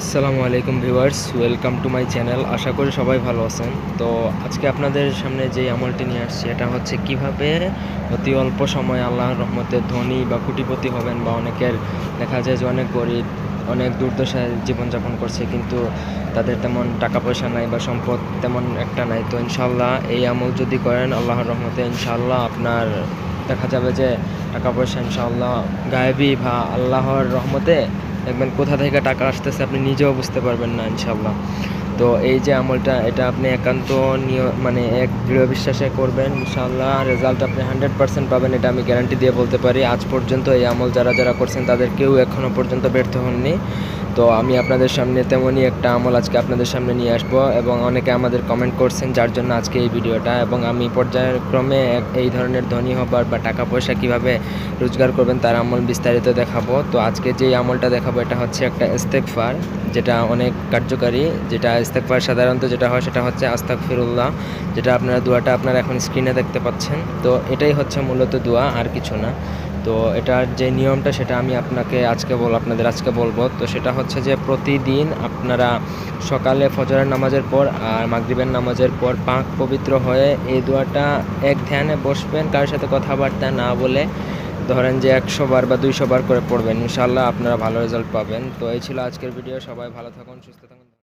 আসসালামু আলাইকুম viewers, welcome to my channel. আশা করি সবাই ভালো আছেন। তো আজকে আপনাদের সামনে যে আমলটি নিয়ে আসছি, এটা হচ্ছে কীভাবে অতি অল্প সময় আল্লাহর রহমতে ধনী বা কুটিপতি হবেন বা অনেকের দেখা যায় যে অনেক গরিব, অনেক দুর্দশায় জীবনযাপন করছে, কিন্তু তাদের তেমন টাকা পয়সা নাই বা সম্পদ তেমন একটা নাই। তো ইনশাল্লাহ এই আমল যদি করেন, আল্লাহর রহমতে ইনশাল্লাহ আপনার দেখা যাবে যে টাকা পয়সা ইনশাআল্লাহ গায়েবি বা আল্লাহর রহমতে দেখবেন কোথা থেকে টাকা আসতেছে আপনি নিজেও বুঝতে পারবেন না ইনশাল্লাহ তো এই যে আমলটা, এটা আপনি একান্ত মানে এক দৃঢ় বিশ্বাসে করবেন। ইনশাল্লাহ রেজাল্ট আপনি হান্ড্রেড পার্সেন্ট পাবেন, এটা আমি গ্যারান্টি দিয়ে বলতে পারি। আজ পর্যন্ত এই আমল যারা যারা করছেন, তাদের কেউ এখনও পর্যন্ত ব্যর্থ হননি। তো আমি আপনাদের সামনে তেমনই একটা আমল আজকে আপনাদের সামনে নিয়ে আসব এবং অনেকে আমাদের কমেন্ট করছেন যার জন্য আজকে এই ভিডিওটা এবং আমি পর্যায়ক্রমে এই ধরনের ধনী হবার বা টাকা পয়সা কীভাবে রোজগার করবেন তার আমল বিস্তারিত দেখাবো। তো আজকে যে আমলটা দেখাবো, এটা হচ্ছে একটা ইস্তেকফার যেটা অনেক কার্যকারী, যেটা ইস্তেকফার সাধারণত যেটা হয় সেটা হচ্ছে আস্তাক ফিরুল্লাহ যেটা আপনারা দোয়াটা আপনারা এখন স্ক্রিনে দেখতে পাচ্ছেন। তো এটাই হচ্ছে মূলত দোয়া, আর কিছু না। তো এটার যে নিয়মটা সেটা আমি আপনাকে আজকে বল, আপনাদের আজকে বলব। তো সেটা হচ্ছে যে প্রতিদিন আপনারা সকালে ফজরের নামাজের পর আর মাগরিবের নামাজের পর পাক পবিত্র হয়ে এই দোয়াটা এক ধ্যানে বসবেন, কারোর সাথে কথাবার্তা না বলে ধরেন যে একশো বার বা দুইশো বার করে পড়বেন। ইনশাল্লাহ আপনারা ভালো রেজাল্ট পাবেন। তো এই ছিল আজকের ভিডিও সবাই ভালো থাকুন, সুস্থ থাকুন।